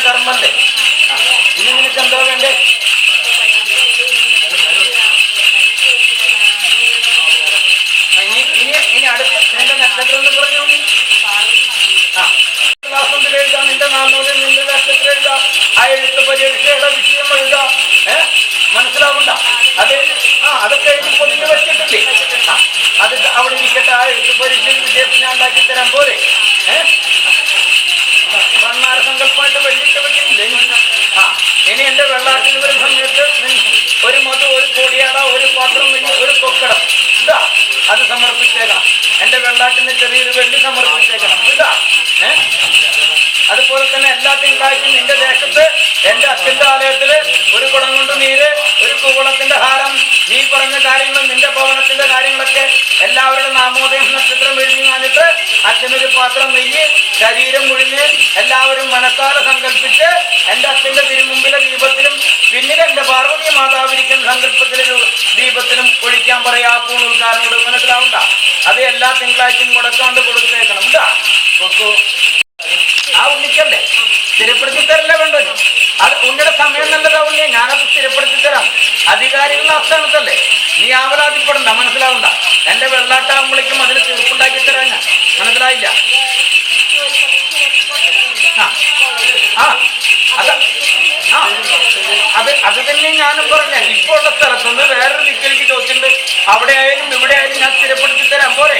കർമ്മല്ലേ? ഇനി നിനക്ക് എന്താ വേണ്ടേ? ഇനി ഇനി ഇനി അടുത്ത നിന്റെ നക്ഷത്രം എന്ന് പറഞ്ഞു. ആ ക്ലാസ് ഒന്നിൽ എഴുതാം നിന്റെ നാമൂല്യം നിന്റെ നക്ഷത്രം എഴുതാം. ആ എഴുത്ത് പരീക്ഷയുടെ വിഷയം എഴുതാം. ഏ? മനസ്സിലാവണ്ട അത് ആ അതൊക്കെ എഴുതി പൊതിഞ്ഞ് വെച്ചിട്ടില്ലേ? ആ അത് അവിടെ ഇരിക്കട്ടെ ആ എഴുത്ത് പരീക്ഷയിൽ വിജയത്തിനെ ഉണ്ടാക്കി തരാൻ പോലെ. ഏ? വന്നാര സങ്കല്പമായിട്ട് വെള്ളിട്ട് ആ ഇനി എന്റെ വെള്ളാട്ടിൽ വരുന്ന സമയത്ത് ഒരു മധു ഒരു കോടിയാട ഒരു പാത്രം ഒരു കൊക്കടം. ഇതാ അത് സമർപ്പിച്ചേക്കണം. എന്റെ വെള്ളാട്ടിന് ചെറിയൊരു വെള്ളി സമർപ്പിച്ചേക്കണം. ഇതാ ഏ? അതുപോലെ തന്നെ എല്ലാ തിങ്കളാഴ്ചയും നിന്റെ ദേശത്ത് എന്റെ അച്ഛന്റെ ആലയത്തിൽ ഒരു കുടം കൊണ്ട് നീര് ഒരു കുകുളത്തിന്റെ ഹാരം നീ പറഞ്ഞ കാര്യങ്ങളും നിന്റെ ഭവനത്തിന്റെ കാര്യങ്ങളൊക്കെ എല്ലാവരുടെ നാമോദയം നക്ഷത്രം എഴുതി അച്ഛനൊരു പാത്രം നെയ്യ് ശരീരം മുഴിഞ്ഞ് എല്ലാവരും മനസ്സാലെ സങ്കല്പിച്ച് എന്റെ അച്ഛന്റെ തിരുമുമ്പിലെ ദീപത്തിലും പിന്നീട് എന്റെ പാർവതി മാതാവിരിക്കുന്ന സങ്കല്പത്തിലെ ദീപത്തിലും ഒഴിക്കാൻ പറയാ പൂണുൽക്കാരനോട് മനസ്സിലാവണ്ട. അത് എല്ലാ തിങ്കളാഴ്ചയും മുടക്കാണ്ട് കൊടുത്തേക്കണം. കേട്ടോ ആ ഉണ്ണിക്കല്ലേ? സ്ഥിരപ്പെടുത്തി തരല്ലേ വേണ്ടത് അത് ഉണ്ണിയുടെ സമയം നല്ലതാ ഉണ്ണിയെ ഞാനത് സ്ഥിരപ്പെടുത്തി തരാം. അധികാരികളുടെ ആസ്ഥാനത്തല്ലേ? നീ ആവലാതിപ്പെടണ്ട മനസ്സിലാവണ്ട. എന്റെ വെള്ളാട്ടാകുമ്പോഴേക്കും അതിന് തീർപ്പുണ്ടാക്കി തരാൻ മനസ്സിലായില്ല? അത് ആ. അത് തന്നെ ഞാനും പറഞ്ഞ. ഇപ്പോൾ ഉള്ള സ്ഥലത്തുനിന്ന് വേറൊരു ദിക്കിലേക്ക് ചോദിച്ചിട്ടുണ്ട്. അവിടെ ആയാലും ഇവിടെ ആയാലും ഞാൻ സ്ഥിരപ്പെടുത്തി തരാം. പോരെ?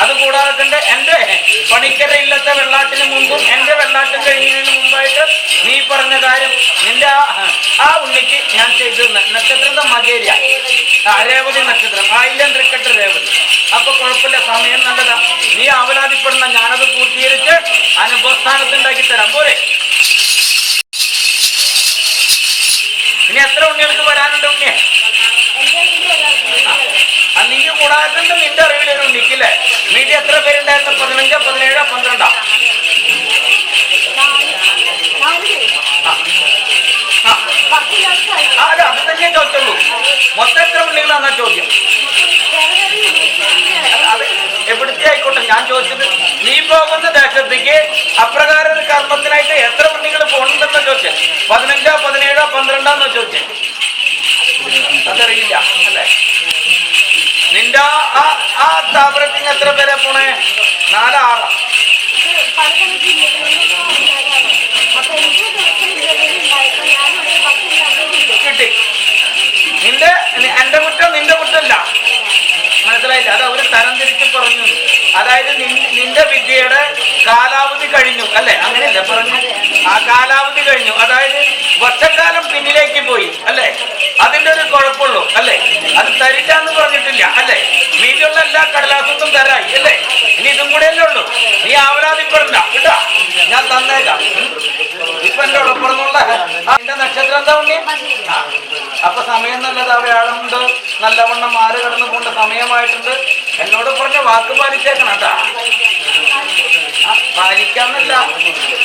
അത് കൂടാതെ തന്നെ എന്റെ പണിക്കര ഇല്ലാത്ത വെള്ളാട്ടിന് മുമ്പും എന്റെ വെള്ളാട്ടം കഴിയുന്നതിന് മുമ്പായിട്ട് നീ പറഞ്ഞ കാര്യം നിന്റെ ആ ഉണ്ണിക്ക് ഞാൻ ചെയ്തു നക്ഷത്രം മകേരിയ. രേവതി നക്ഷത്രം. ആയില്യം തൃക്കട്ട് രേവതി. അപ്പൊ കുഴപ്പമില്ല സമയം നല്ലതാ. നീ ആവലാതിപ്പെടുന്ന ഞാനത് പൂർത്തീകരിച്ച് അനുഭവസ്ഥാനത്ത് ഉണ്ടാക്കി തരാം. പോരെ. ഇനി എത്ര ഉണ്ണികൾക്ക് വരാനുണ്ട് ഉണ്ണിയെ നീ കൂടാതെ നിന്റെ അറിവിലൊരു ഉണ്ണിക്കില്ലേ മീഡിയ എത്ര പേരുണ്ടായിരുന്നു? പതിനഞ്ചോ പതിനേഴോ പന്ത്രണ്ടോ? അല്ല അത് തന്നെ ചോദിച്ചുള്ളൂ. മൊത്തം എത്ര ഉണ്ണികളാന്നാ ചോദ്യം? എവിടുത്തെ ആയിക്കോട്ടെ ഞാൻ ചോദിച്ചത് നീ പോകുന്ന ദേശത്തേക്ക് അപ്രകാരം ഒരു കർമ്മത്തിനായിട്ട് എത്ര ഉണ്ണികൾ പോകണമെന്നാണ് ചോദിച്ചത് പതിനഞ്ചോ പതിനേഴോ പന്ത്രണ്ടോന്നോ എന്റെ കുറ്റം നിന്റെ കുറ്റമല്ല. മനസ്സിലായില്ല? അത് അവർ തരം തിരിച്ച് പറഞ്ഞു. അതായത് നിന്റെ വിദ്യയുടെ കാലാവധി കഴിഞ്ഞു അല്ലെ? അങ്ങനെയല്ല പറഞ്ഞു. ആ കാലാവധി കഴിഞ്ഞു. അതായത് വർഷക്കാലം പിന്നിലേക്ക് പോയി അല്ലെ? അതിന്റെ ഒരു കുഴപ്പമുള്ളൂ അല്ലെ? അത് തരില്ലാന്ന് പറഞ്ഞിട്ടില്ല അല്ലെ? വീട്ടിലുള്ള എല്ലാ കടലാസത്തും തരായി അല്ലേ? ഇനി ഇതും കൂടെ അല്ലേ ഉള്ളൂ. നീ ആവലാതിപ്പെടണ്ട കേട്ടാ? ഞാൻ തന്നേക്കാം. ഇപ്പൊ എന്റെ ഉടപ്പുറന്നുള്ള എന്റെ നക്ഷത്രം എന്താ ഉണ്ണി. അപ്പൊ സമയം നല്ലത് അവയാളുണ്ട് നല്ലവണ്ണം മാറി കടന്നു പോകേണ്ട സമയമായിട്ടുണ്ട്. എന്നോട് പറഞ്ഞ വാക്ക് പാലിച്ചേക്കണം പാലിക്കാന്നല്ല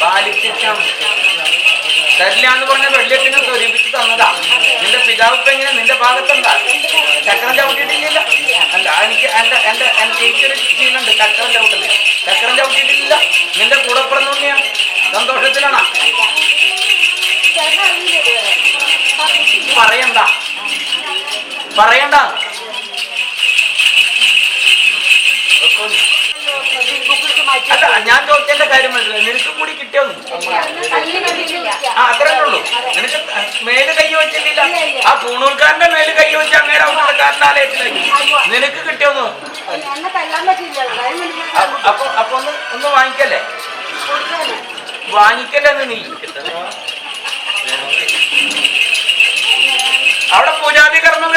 പാലിച്ചേക്കാം തരില്ല എന്ന് പറഞ്ഞ വെള്ളിയത്തിന് സ്വരൂപിച്ച് തന്നതാ. നിന്റെ പിതാവ് എങ്ങനെ? നിന്റെ ഭാഗത്തുണ്ടാ ചക്രം ചവിട്ടിയിട്ടില്ല പറയണ്ട. അല്ല ഞാൻ ചോദിച്ചതിന്റെ കാര്യം മനസ്സിലായി. നിനക്കും കൂടി കിട്ടിയോ ആ അത്രേ ഉള്ളൂ. നിനക്ക് മേൽ കൈ വെച്ചിട്ടില്ല. ആ പൂണൂർക്കാരന്റെ മേൽ കൈ വെച്ച് അങ്ങേരെ ഔഷധക്കാരന്റെ ആലയത്തിലേക്ക്. നിനക്ക് കിട്ടിയോന്നു അപ്പൊ- അപ്പൊ ഒന്ന് ഒന്ന് വാങ്ങിക്കല്ലേ? വാങ്ങിക്കല്ലേ നീ? അവിടെ പൂജാതി കർമ്മം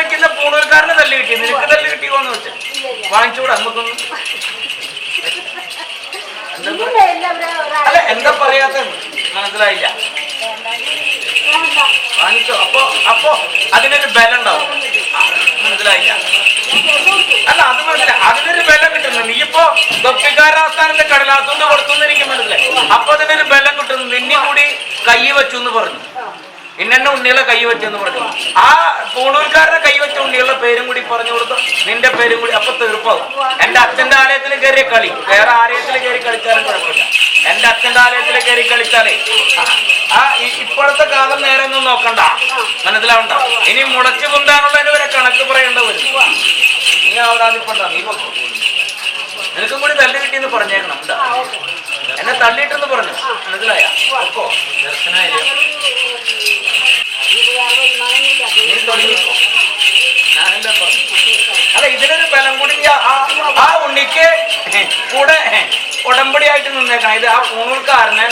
തല്ലി തല്ല് കിട്ടി. നിനക്ക് തല്ല് കിട്ടിയോന്ന് വെച്ചാൽ വാങ്ങിച്ചൂടെ നമുക്കൊന്നും. അല്ല എന്താ പറയാത്ത? മനസ്സിലായില്ല. വാങ്ങിച്ചോ. അപ്പൊ അപ്പൊ അതിനൊരു ബലം ഉണ്ടാവും മനസ്സിലായില്ല. അല്ല അത് മനസ്സിലായി. അതിനൊരു ബലം കിട്ടുന്നു. നീ ഇപ്പോ ഗപ്പിക്കാരാസ്ഥാനത്തെ കടലാസുകൊണ്ട് കൊടുത്തു എനിക്ക് മനസ്സിലായി. അപ്പൊ അതിനൊരു ബലം കിട്ടുന്നു. നിന്നെ കൂടി കൈ വെച്ചു എന്ന് പറഞ്ഞു. ഇന്നെ ഉണ്ണികളെ കൈ വെച്ചെന്ന് പറഞ്ഞു. ആ പൂണൂർക്കാരുടെ കൈവച്ച ഉണ്ണികളുടെ പേരും കൂടി പറഞ്ഞു കൊടുത്തു. നിന്റെ പേരും കൂടി അപ്പൊ തീർപ്പാവും. എന്റെ അച്ഛന്റെ ആലയത്തിൽ കയറിയ കളി. വേറെ ആലയത്തിൽ കയറി കളിച്ചാലും കുഴപ്പമില്ല. എന്റെ അച്ഛന്റെ ആലയത്തിൽ കയറി കളിച്ചാലേ. ആ ഇപ്പോഴത്തെ കാലം നേരെ ഒന്നും നോക്കണ്ട. മനസ്സിലാവണ്ട? ഇനി മുളച്ചു കൊണ്ടാണുള്ളതിന് വരെ കണക്ക് പറയേണ്ട വരും നീ ആദ്യപ്പെണ്ട നീ. നിനക്കും കൂടി തല്ല് കിട്ടിയെന്ന് പറഞ്ഞേക്കണം. എന്താ എന്നെ തള്ളിയിട്ടെന്ന് പറഞ്ഞു. മനസ്സിലായോ? ഒക്കോ അല്ല ഇതിനൊരു ബലം കൂടി ആ- ഉണ്ണിക്ക് കൂടെ ഉടമ്പടിയായിട്ട് നിന്നേക്കണം. ഇത് ആ പൂണൂർക്കാരനെ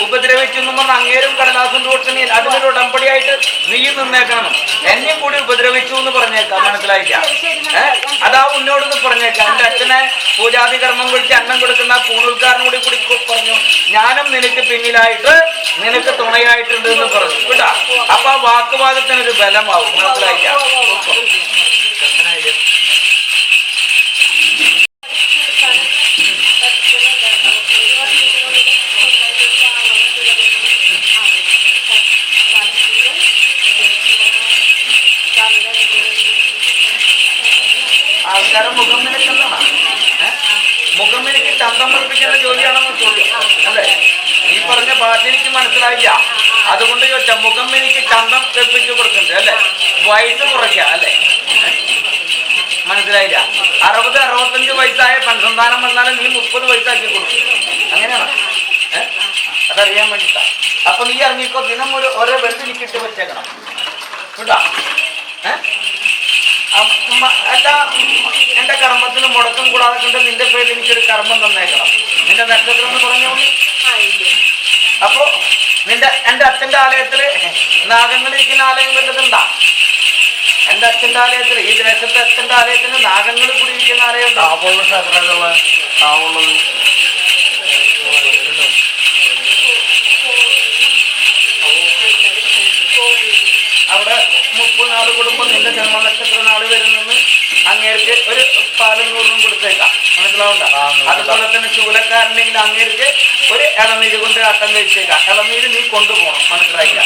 ഉപദ്രവിച്ചു എന്ന് പറഞ്ഞ അങ്ങേരും കടലാസും തോട്ടിനി അതിനൊരു ഉടമ്പടിയായിട്ട് നീ നിന്നേക്കണം. എന്നെയും കൂടി ഉപദ്രവിച്ചു എന്ന് പറഞ്ഞേക്കാം. മനസ്സിലായില്ല? ഏഹ് അതാ ഉന്നോടൊന്ന് പറഞ്ഞേക്കാം. എന്റെ അച്ഛനെ പൂജാതി കർമ്മം വിളിച്ച് അന്നം കൊടുക്കുന്ന ആ കൂടി കൂടി പറഞ്ഞു ഞാനും നിനക്ക് പിന്നിലായിട്ട് നിനക്ക് തുണയായിട്ടുണ്ട് എന്ന് പറഞ്ഞു. കേട്ടാ ഒരു ബലമാവും. മനസ്സിലായില്ല? ആൾക്കാരെ മുഖം നിലക്കുന്നതാണ് മുഖം എനിക്ക് ചന്തം പഠിപ്പിക്കുന്ന ജോലിയാണെന്ന് ചോദ്യം അല്ലേ? നീ പറഞ്ഞ ഭാഷ എനിക്ക് മനസ്സിലായില്ല. അതുകൊണ്ട് ചോദിച്ച മുഖം എനിക്ക് ചന്തം തെപ്പിച്ചു കൊടുക്കുന്നുണ്ട് അല്ലെ? വയസ്സ് കുറയ്ക്ക അല്ലെ? മനസ്സിലായില്ല? അറുപത് അറുപത്തഞ്ച് വയസ്സായ പെൻഷൻദാനം വന്നാലും നീ മുപ്പത് വയസ്സാക്കി കൊടുക്കും. അങ്ങനെയാണ്? അതറിയാൻ വേണ്ടിട്ടാ. അപ്പൊ നീ ഇറങ്ങിക്കോ ദിനം ഒരു ഓരോ വെള്ളി എനിക്ക് ഇട്ട് വെച്ചേക്കണം. കേട്ടാ? അല്ല എന്റെ കർമ്മത്തിന് മുടക്കം കൂടാതെ കണ്ട് നിന്റെ പേരിൽ എനിക്കൊരു കർമ്മം തന്നേക്കണം. നിന്റെ നക്ഷത്രം എന്ന് പറഞ്ഞോ അപ്പോ നിന്റെ എന്റെ അച്ഛന്റെ ആലയത്തിൽ നാഗങ്ങളിരിക്കുന്ന ആലയം വല്ലതുണ്ടാ? എന്റെ അച്ഛന്റെ ആലയത്തിൽ ഈ ദേശത്തെ അച്ഛന്റെ ആലയത്തിന് നാഗങ്ങൾ കൂടി ഇരിക്കുന്ന ആലയം താപമുള്ള താവുള്ളത് അവിടെ മുപ്പത് നാല് കുടുംബം നിന്റെ ജന്മനക്ഷത്ര നാട് വരുന്നെന്ന് അങ്ങേർക്ക് ഒരു പാലും പാലനൂറിനും കൊടുത്തേക്കാം. മനസ്സിലാവണ്ട അതുപോലെ തന്നെ ചൂലക്കാരനെങ്കിൽ അങ്ങേർക്ക് ഒരു ഇളനീര് കൊണ്ട് അട്ടം കഴിച്ചേക്കാം ഇളനീര് നീ കൊണ്ടുപോകണം മനസ്സിലായില്ല?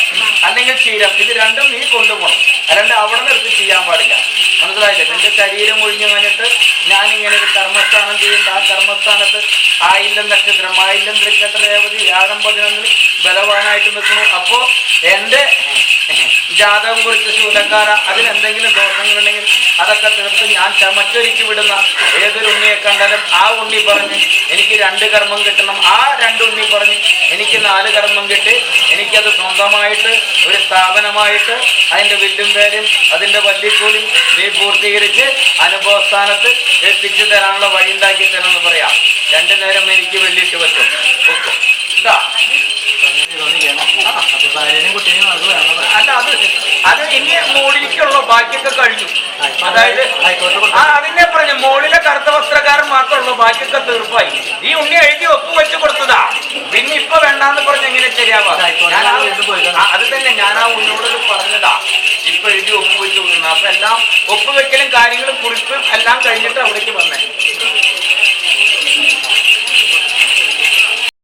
അല്ലെങ്കിൽ ക്ഷീരം ഇത് രണ്ടും നീ കൊണ്ടുപോകണം. അല്ലാണ്ട് അവിടെ നിർത്തി ചെയ്യാൻ പാടില്ല. മനസ്സിലായില്ലേ? നിന്റെ ശരീരം ഒഴിഞ്ഞു കഴിഞ്ഞിട്ട് ഞാൻ ഇങ്ങനെ ഒരു കർമ്മസ്ഥാനം ചെയ്യുന്നുണ്ട്. ആ കർമ്മസ്ഥാനത്ത് ആയില്ലം നക്ഷത്രം ആയില്ലം തൃക്കട്ട രേവതി? വ്യാഴം പതിനൊന്നിൽ ബലവാനായിട്ട് നിൽക്കുന്നു. അപ്പോ എന്റെ ജാതകം കുറിച്ച് ശൂലക്കാര അതിലെന്തെങ്കിലും ദോഷങ്ങളുണ്ടെങ്കിൽ അതൊക്കെ തീർത്ത് ഞാൻ ചമച്ചൊരുക്കി വിടുന്ന ഏതൊരു ഉണ്ണിയെ കണ്ടാലും ആ ഉണ്ണി പറഞ്ഞ് എനിക്ക് രണ്ട് കർമ്മം കിട്ടണം. ആ രണ്ട് ഉണ്ണി പറഞ്ഞ് എനിക്ക് നാല് കർമ്മം കിട്ടി. എനിക്കത് സ്വന്തമായിട്ട് ഒരു സ്ഥാപനമായിട്ട് അതിന്റെ വില്ലും പേരും അതിന്റെ വല്ലിക്കൂലിയും നീ പൂർത്തീകരിച്ച് അനുഭവസ്ഥാനത്ത് എത്തിച്ചു തരാനുള്ള വഴി ഉണ്ടാക്കി തരാമെന്ന് പറയാം. രണ്ടു നേരം എനിക്ക് വെള്ളിയിട്ട് പറ്റും. അല്ല അത് അത് ഇനി മോളിലേക്കുള്ള ബാക്കിയൊക്കെ കഴിഞ്ഞു. അതായത് ആ അതിനെ പറഞ്ഞു മോളിലെ കറുത്ത വസ്ത്രക്കാരൻ മാത്രമുള്ളൂ ബാക്കിയൊക്കെ തീർപ്പായി. ഈ ഉണ്ണി എഴുതി ഒപ്പ് വെച്ച് കൊടുത്തതാ. പിന്നെ ഇപ്പൊ വേണ്ടാന്ന് പറഞ്ഞ എങ്ങനെ ശരിയാവാ? ഞാൻ അത് തന്നെ ഞാൻ ആ ഉണ്ണിയോട് പറഞ്ഞതാ. ഇപ്പൊ എഴുതി ഒപ്പ് വെച്ച് കൊടുക്കുന്നത് അപ്പൊ എല്ലാം ഒപ്പ് വെക്കലും കാര്യങ്ങളും കുറിപ്പും എല്ലാം കഴിഞ്ഞിട്ട് അവിടേക്ക് വന്നേ.